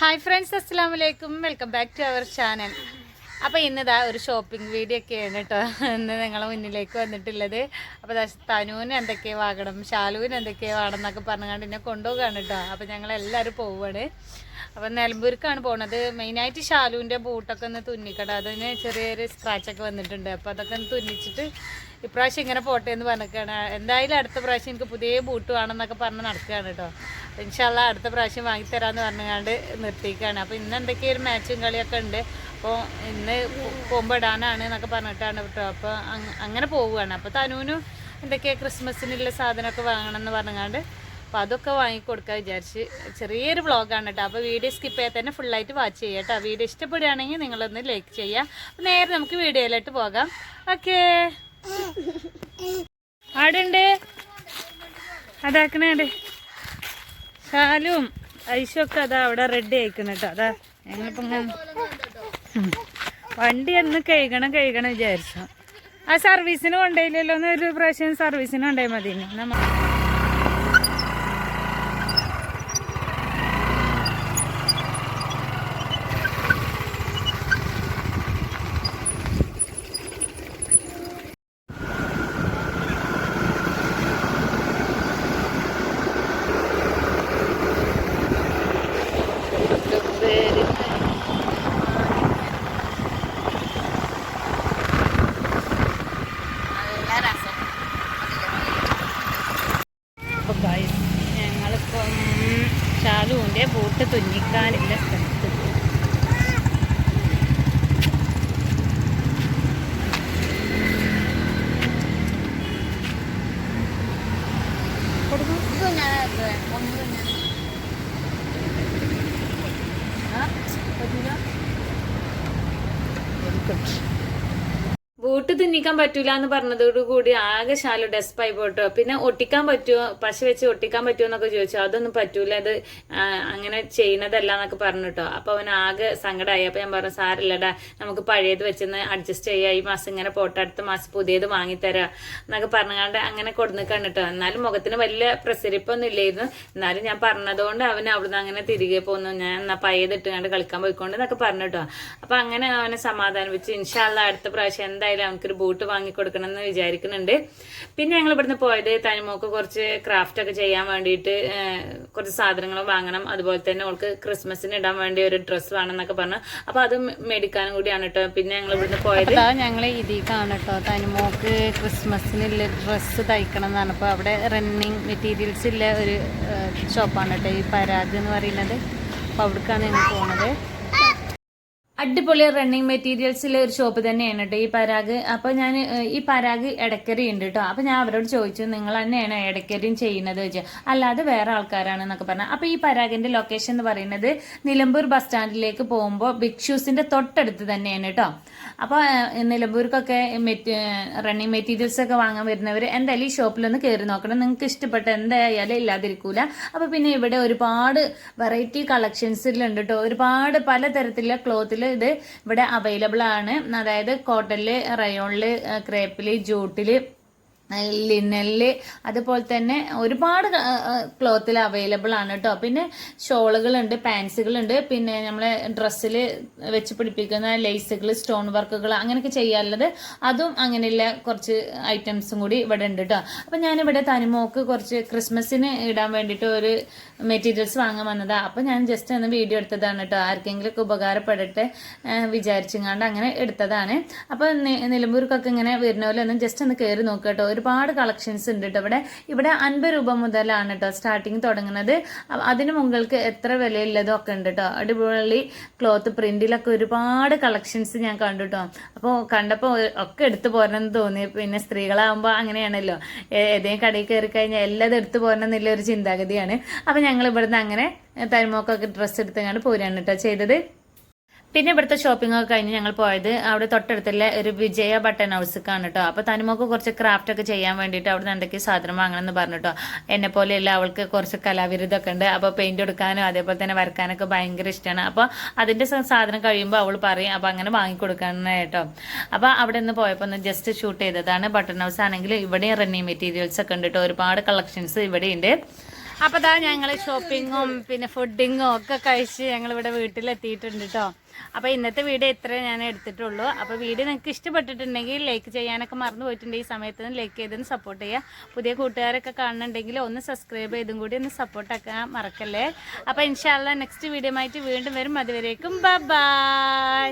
Hi friends അസ്സാം വലൈക്കും welcome back to our channel അപ്പോൾ ഇന്നിതാ ഒരു ഷോപ്പിംഗ് വീഡിയോ ഒക്കെയാണ് കേട്ടോ ഇന്ന് നിങ്ങളെ മുന്നിലേക്ക് വന്നിട്ടുള്ളത്. അപ്പോൾ തനുവിന് എന്തൊക്കെയാ വാങ്ങണം ഷാലുവിന് എന്തൊക്കെയാ വേണം എന്നൊക്കെ പറഞ്ഞുകൊണ്ട് എന്നെ കൊണ്ടുപോകാണ് കേട്ടോ അപ്പോൾ ഞങ്ങൾ എല്ലാവരും പോവുകയാണ് അപ്പോൾ നിലമ്പൂർക്കാണ് പോണത്. മെയിനായിട്ട് ഷാലുവിന്റെ ബൂട്ടൊക്കെ ഒന്ന് തുന്നിക്കട. അതിന് ചെറിയൊരു സ്ക്രാച്ചൊക്കെ വന്നിട്ടുണ്ട്. അപ്പോൾ അതൊക്കെ ഒന്ന് തുന്നിച്ചിട്ട് ഇപ്രാവശ്യം ഇങ്ങനെ പോട്ടെ എന്ന് പറഞ്ഞിരിക്കുകയാണ് എന്തായാലും അടുത്ത പ്രാവശ്യം എനിക്ക് പുതിയ ബൂട്ട് വേണമെന്നൊക്കെ പറഞ്ഞ് നടക്കുകയാണ് കേട്ടോ ഇൻഷാല്ല അടുത്ത പ്രാവശ്യം വാങ്ങിത്തരാമെന്ന് പറഞ്ഞുകൊണ്ട് നിർത്തിക്കുകയാണ് അപ്പോൾ ഇന്ന് എന്തൊക്കെയൊരു മാച്ചും കളിയൊക്കെ ഉണ്ട്. അപ്പോൾ ഇന്ന് പോകുമ്പോൾ ഇടാനാണ് എന്നൊക്കെ പറഞ്ഞിട്ടാണ് കേട്ടോ. അപ്പോൾ അങ്ങനെ പോവുകയാണ്. അപ്പോൾ തനുവിനും എന്തൊക്കെയാ ക്രിസ്മസിനുള്ള സാധനമൊക്കെ വാങ്ങണം എന്ന് പറഞ്ഞുകൊണ്ട് അപ്പോൾ അതൊക്കെ വാങ്ങിക്കൊടുക്കാൻ വിചാരിച്ച് ചെറിയൊരു വ്ളോഗാണ് കേട്ടോ. അപ്പോൾ വീഡിയോ സ്കിപ്പ് ചെയ്യാൻ തന്നെ ഫുള്ളായിട്ട് വാച്ച് ചെയ്യുക കേട്ടോ. വീഡിയോ ഇഷ്ടപ്പെടുകയാണെങ്കിൽ നിങ്ങളൊന്ന് ലൈക്ക് ചെയ്യുക അപ്പോൾ നേരെ നമുക്ക് വീഡിയോയിലോട്ട് പോകാം. ഓക്കേ ആടുണ്ട്. അതാക്കണേ ഷാലും ഐശൊക്കെ അതാ അവിടെ റെഡി ആയിക്കണം കേട്ടോ. അതാ ഞങ്ങളിപ്പോൾ ഇങ്ങനെ. വണ്ടി എന്ന് കഴുകണം കഴുകണം വിചാരിച്ചു ആ സർവീസിന് കൊണ്ടുപോയില്ലല്ലോ എന്നൊരു പ്രാവശ്യം സർവീസിന് കൊണ്ടേ മതി ഇനി. അപ്പോൾ guys, ഞങ്ങളിപ്പം ഷാലുവിന്റെ ബൂട്ട് തുന്നിക്കാനില്ല സ്ഥലത്ത്. ബൂട്ട് തിന്നിക്കാൻ പറ്റൂല എന്ന് പറഞ്ഞതോട് കൂടി ആകെ ശാലു ഡെസ്പായി പോട്ടോ പിന്നെ ഒട്ടിക്കാൻ പറ്റുമോ പശ വെച്ച് ഒട്ടിക്കാൻ പറ്റുമോ എന്നൊക്കെ ചോദിച്ചു. അതൊന്നും പറ്റൂല. അത് അങ്ങനെ ചെയ്യുന്നതല്ല എന്നൊക്കെ പറഞ്ഞു കേട്ടോ. അപ്പൊ അവൻ ആകെ സങ്കടമായി അപ്പൊ ഞാൻ പറഞ്ഞു സാറില്ലടാ നമുക്ക് പഴയത് വെച്ചെന്ന് അഡ്ജസ്റ്റ് ചെയ്യാം. ഈ മാസം ഇങ്ങനെ പോട്ടെ. അടുത്ത മാസം പുതിയത് വാങ്ങിത്തരാം. എന്നൊക്കെ പറഞ്ഞാണ്ട് അങ്ങനെ കൊടുന്നിക്കാണ് കേട്ടോ. എന്നാലും മുഖത്തിന് വലിയ പ്രസരിപ്പൊന്നും ഇല്ലായിരുന്നു. എന്നാലും ഞാൻ പറഞ്ഞതുകൊണ്ട് അവന് അവിടുന്ന് അങ്ങനെ തിരികെ പോന്നു. ഞാൻ എന്നാ പഴയത് ഇട്ടുകൊണ്ട് കളിക്കാൻ പോയിക്കൊണ്ട് എന്നൊക്കെ പറഞ്ഞു കേട്ടോ. അപ്പൊ അങ്ങനെ അവനെ സമാധാനിപ്പിച്ച്. ഇൻഷാല്ല അടുത്ത പ്രാവശ്യം എന്തായാലും അവനക്കൊരു ബൂട്ട് വാങ്ങി കൊടുക്കണം എന്ന് വിചാരിക്കുന്നുണ്ട്. പിന്നെ ഞങ്ങൾ ഇവിടുന്ന് പോയത് തനിമോക്ക് കുറച്ച് ക്രാഫ്റ്റ് ഒക്കെ ചെയ്യാൻ വേണ്ടിയിട്ട് കുറച്ച് സാധനങ്ങൾ വാങ്ങണം. അതുപോലെ തന്നെ അവൾക്ക് ക്രിസ്മസിന് ഇടാൻ വേണ്ടി ഒരു ഡ്രസ്സ് വേണം എന്നൊക്കെ പറഞ്ഞു. അപ്പൊ അത് മേടിക്കാനും കൂടിയാണ് കേട്ടോ. പിന്നെ ഞങ്ങൾ ഇവിടുന്ന് പോയത് ഞങ്ങൾ ഇതിക്കാണ് കേട്ടോ. തനിമോക്ക് ക്രിസ്മസിനുള്ള ഡ്രസ്സ് തയ്ക്കണം എന്നാണ് അപ്പോൾ അവിടെ റണ്ണിങ് മെറ്റീരിയൽസ് ഇല്ല ഒരു ഷോപ്പാണ് കേട്ടോ ഈ പരാഗ് എന്ന് പറയുന്നത്. അപ്പോൾ അവിടേക്കാണ് ഞങ്ങൾ പോണത്. അടിപൊളി റണ്ണിങ് മെറ്റീരിയൽസിലെ ഒരു ഷോപ്പ് തന്നെയാണ് കേട്ടോ ഈ പരാഗ്. അപ്പൊ ഞാൻ ഈ പരാഗ് ഇടക്കരി ഉണ്ട് കേട്ടോ അപ്പൊ ഞാൻ അവരോട് ചോദിച്ചു നിങ്ങൾ തന്നെയാണ് ഇടക്കരിയും ചെയ്യുന്നത്? വെച്ചാൽ അല്ലാതെ വേറെ ആൾക്കാരാണ് എന്നൊക്കെ പറഞ്ഞു. അപ്പൊ ഈ പരാഗിന്റെ ലൊക്കേഷൻ എന്ന് പറയുന്നത് നിലമ്പൂർ ബസ് സ്റ്റാൻഡിലേക്ക് പോകുമ്പോൾ ബിഗ് ഷൂസിന്റെ തൊട്ടടുത്ത് തന്നെയാണ് കേട്ടോ അപ്പൊ നിലമ്പൂർക്കൊക്കെ റണ്ണിങ് മെറ്റീരിയൽസ് ഒക്കെ വാങ്ങാൻ വരുന്നവർ എന്തായാലും ഈ ഷോപ്പിലൊന്ന് കയറി നോക്കണം. നിങ്ങൾക്ക് ഇഷ്ടപ്പെട്ട എന്തായാലും ഇല്ലാതിരിക്കൂല. അപ്പൊ പിന്നെ ഇവിടെ ഒരുപാട് വെറൈറ്റി കളക്ഷൻസിലുണ്ട് കേട്ടോ ഒരുപാട് പലതരത്തിലുള്ള ക്ലോത്തിൽ ഇത് ഇവിടെ അവൈലബിൾ ആണ്. അതായത് കോട്ടണിൽ റയോണിൽ ക്രേപ്പിൽ ജൂട്ടിൽ ലിനലിൽ അതുപോലെ തന്നെ ഒരുപാട് ക്ലോത്തിൽ അവൈലബിൾ ആണ് കേട്ടോ പിന്നെ ഷോളുകളുണ്ട് പാൻസുകളുണ്ട് പിന്നെ നമ്മളെ ഡ്രസ്സിൽ വെച്ച് പിടിപ്പിക്കുന്ന ലേസുകൾ സ്റ്റോൺ വർക്കുകൾ അങ്ങനെയൊക്കെ ചെയ്യാനുള്ളത് അതും അങ്ങനെയുള്ള കുറച്ച് ഐറ്റംസും കൂടി ഇവിടെ ഉണ്ട് കേട്ടോ അപ്പം ഞാനിവിടെ തനിമോക്ക് കുറച്ച് ക്രിസ്മസിന് ഇടാൻ വേണ്ടിയിട്ട് ഒരു മെറ്റീരിയൽസ് വാങ്ങാൻ വന്നതാണ് അപ്പം ഞാൻ ജസ്റ്റ് ഒന്ന് വീഡിയോ എടുത്തതാണ് കേട്ടോ ആർക്കെങ്കിലും ഒക്കെ ഉപകാരപ്പെടട്ടെ വിചാരിച്ചങ്ങാണ്ട് അങ്ങനെ എടുത്തതാണ്. അപ്പോൾ നിലമ്പൂർക്കൊക്കെ ഇങ്ങനെ വരുന്ന പോലെ ഒന്ന് ജസ്റ്റ് ഒന്ന് കയറി നോക്കുക കേട്ടോ ഒരുപാട് കളക്ഷൻസ് ഉണ്ട് കേട്ടോ ഇവിടെ ഇവിടെ അൻപത് രൂപ മുതലാണ് കേട്ടോ സ്റ്റാർട്ടിങ് തുടങ്ങുന്നത്. അതിന് മുകൾക്ക് എത്ര വിലയുള്ളതും ഒക്കെ ഉണ്ട് കേട്ടോ അടിപൊളി ക്ലോത്ത് പ്രിന്റിലൊക്കെ ഒരുപാട് കളക്ഷൻസ് ഞാൻ കണ്ടു കേട്ടോ അപ്പോൾ കണ്ടപ്പോൾ ഒക്കെ എടുത്തു പോരണമെന്ന് തോന്നി. പിന്നെ സ്ത്രീകളാകുമ്പോൾ അങ്ങനെയാണല്ലോ. ഏതേ ഏതെങ്കിലും കടയിൽ കയറി കഴിഞ്ഞാൽ എല്ലാം എടുത്തു പോരണമെന്നില്ല ഒരു ചിന്താഗതിയാണ്. അപ്പം ഞങ്ങൾ ഇവിടുന്ന് അങ്ങനെ തരുമോക്കൊക്കെ ഡ്രസ്സ് എടുത്തങ്ങാണ്ട് പോരാണ് കേട്ടോ ചെയ്തത്. പിന്നെ ഇവിടുത്തെ ഷോപ്പിംഗ് ഒക്കെ കഴിഞ്ഞ് ഞങ്ങൾ പോയത് അവിടെ തൊട്ടടുത്തുള്ള ഒരു വിജയ ബട്ടൺ ഹൗസ് കേട്ടോ അപ്പൊ തനിമോക്ക് കുറച്ച് ക്രാഫ്റ്റ് ഒക്കെ ചെയ്യാൻ വേണ്ടിയിട്ട് അവിടെ എന്തൊക്കെ സാധനം വാങ്ങണം എന്ന് പറഞ്ഞിട്ടോ എന്നെ പോലെയല്ല അവൾക്ക് കുറച്ച് കലാവിരുദ്ധമൊക്കെ ഉണ്ട്. അപ്പോൾ പെയിന്റ് എടുക്കാനും അതേപോലെ തന്നെ വരക്കാനൊക്കെ ഭയങ്കര ഇഷ്ടമാണ് അപ്പോൾ അതിന്റെ സാധനം കഴിയുമ്പോൾ അവൾ പറയും അപ്പോൾ അങ്ങനെ വാങ്ങിക്കൊടുക്കണം കേട്ടോ അപ്പോൾ അവിടെ നിന്ന് പോയപ്പോൾ ഒന്ന് ജസ്റ്റ് ഷൂട്ട് ചെയ്തതാണ് ബട്ടൺ ഹൗസ് ആണെങ്കിൽ ഇവിടെ റണ്ണിങ് മെറ്റീരിയൽസ് ഒക്കെ ഉണ്ട് കേട്ടോ ഒരുപാട് കളക്ഷൻസ് ഇവിടെ ഉണ്ട്. അപ്പോൾ അതാ ഞങ്ങൾ ഷോപ്പിങ്ങും പിന്നെ ഫുഡിങ്ങും ഒക്കെ കഴിച്ച് ഞങ്ങൾ ഇവിടെ വീട്ടിലെത്തിയിട്ടുണ്ട് കേട്ടോ അപ്പോൾ ഇന്നത്തെ വീഡിയോ ഇത്ര ഞാൻ എടുത്തിട്ടുള്ളൂ. അപ്പോൾ വീഡിയോ നിങ്ങൾക്ക് ഇഷ്ടപ്പെട്ടിട്ടുണ്ടെങ്കിൽ ലൈക്ക് ചെയ്യാനൊക്കെ മറന്നു പോയിട്ടുണ്ട്. ഈ സമയത്ത് ലൈക്ക് ചെയ്തൊന്ന് സപ്പോർട്ട് ചെയ്യുക. പുതിയ കൂട്ടുകാരൊക്കെ കാണുന്നുണ്ടെങ്കിൽ ഒന്ന് സബ്സ്ക്രൈബ് ചെയ്തും കൂടി ഒന്ന് സപ്പോർട്ടാക്കാൻ മറക്കല്ലേ? അപ്പോൾ ഇൻഷാല്ല നെക്സ്റ്റ് വീഡിയോ ആയിട്ട് വീണ്ടും വരും. അതുവരേക്കും ബൈ